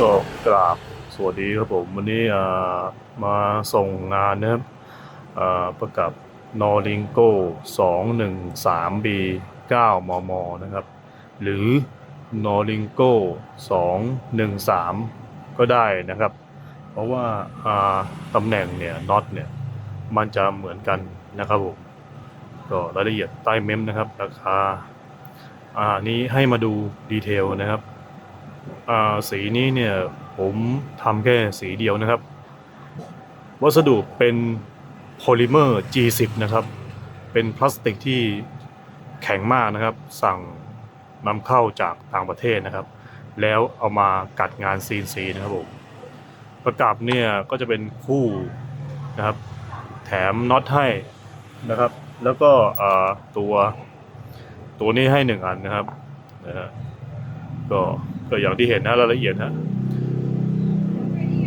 ก็กราบสวัสดีครับผมวันนี้มาส่งงานนะครับประกับนอริงโก้213 B 9มมนะครับ หรือนอริงโก้213ก็ได้นะครับ เพราะว่าตำแหน่งเนี่ยน็อตเนี่ยมันจะเหมือนกันนะครับผมก็รายละเอียดใต้เมมนะครับ ราคาอ่านี้ให้มาดูดีเทลนะครับ สีนี้เนี่ยผมทำแค่สีเดียวนะครับ วัสดุเป็นโพลิเมอร์ G10 นะครับ เป็นพลาสติกที่แข็งมากนะครับ สั่งนำเข้าจากต่างประเทศนะครับ แล้วเอามากัดงาน CNC นะครับผมประกับเนี่ยก็จะเป็นคู่นะครับ แถมน็อตให้นะครับ แล้วก็ตัวตัวนี้ให้หนึ่งอันนะครับนะฮะ ก็ก็อย่างที่เห็นนะรายละเอียดนะ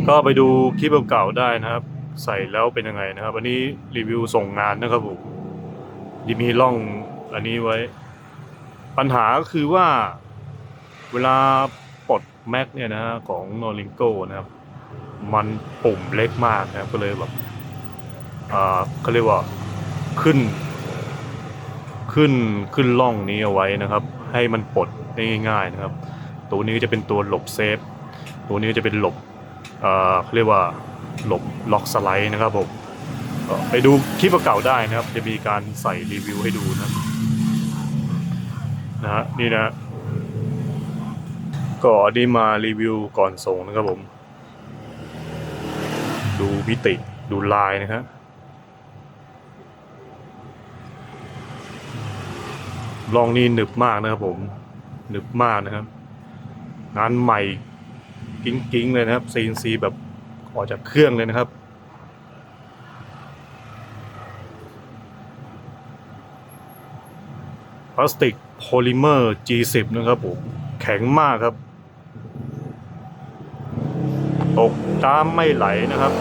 ก็ไปดูคลิปเก่าๆได้นะครับ ใส่แล้วเป็นยังไงนะครับอันนี้รีวิวส่งงานนะครับผมที่มีร่องอันนี้ไว้ ปัญหาก็คือว่าเวลาปลดแม็กเนี่ยนะฮะของโนลิงโกนะครับ มันปุ่มเล็กมากนะครับก็เลยแบบอ่าเขาเรียกว่าขึ้น ขึ้นขึ้นล่องนี้เอาไว้นะครับ ให้มันปลดได้ง่ายๆนะครับ ตัวนี้จะเป็นตัวหลบเซฟ ตัวนี้จะเป็นหลบเอ่อเขาเรียกว่าหลบล็อกสไลด์นะครับผมไปดูคลิปเก่าได้นะครับ จะมีการใส่รีวิวให้ดูนะนะฮะนี่นะก็อนี้มารีวิวก่อนส่งนะครับผม ดูมิติดูลายนะฮะลองนี่หนึบมากนะครับผม หนึบมากนะครับ งานใหม่กิ้งๆเลยนะครับ CNC แบบออกจากเครื่องเลยนะครับ พลาสติกโพลิเมอร์ G10 นะครับผมแข็งมากครับ ตกน้ำไม่ไหลนะครับ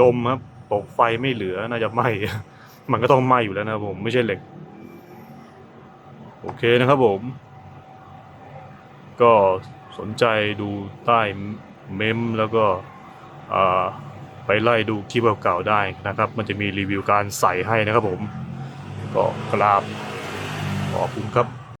จมครับ ตกไฟไม่เหลือน่าจะไหมมันก็ต้องไหมอยู่แล้วนะครับผมไม่ใช่เหล็ก โอเคนะครับผม ก็สนใจดูใต้เมมแล้วก็ไปไล่ดูคลิปเก่าๆได้นะครับ มันจะมีรีวิวการใส่ให้นะครับผม ก็กราบขอบคุณครับ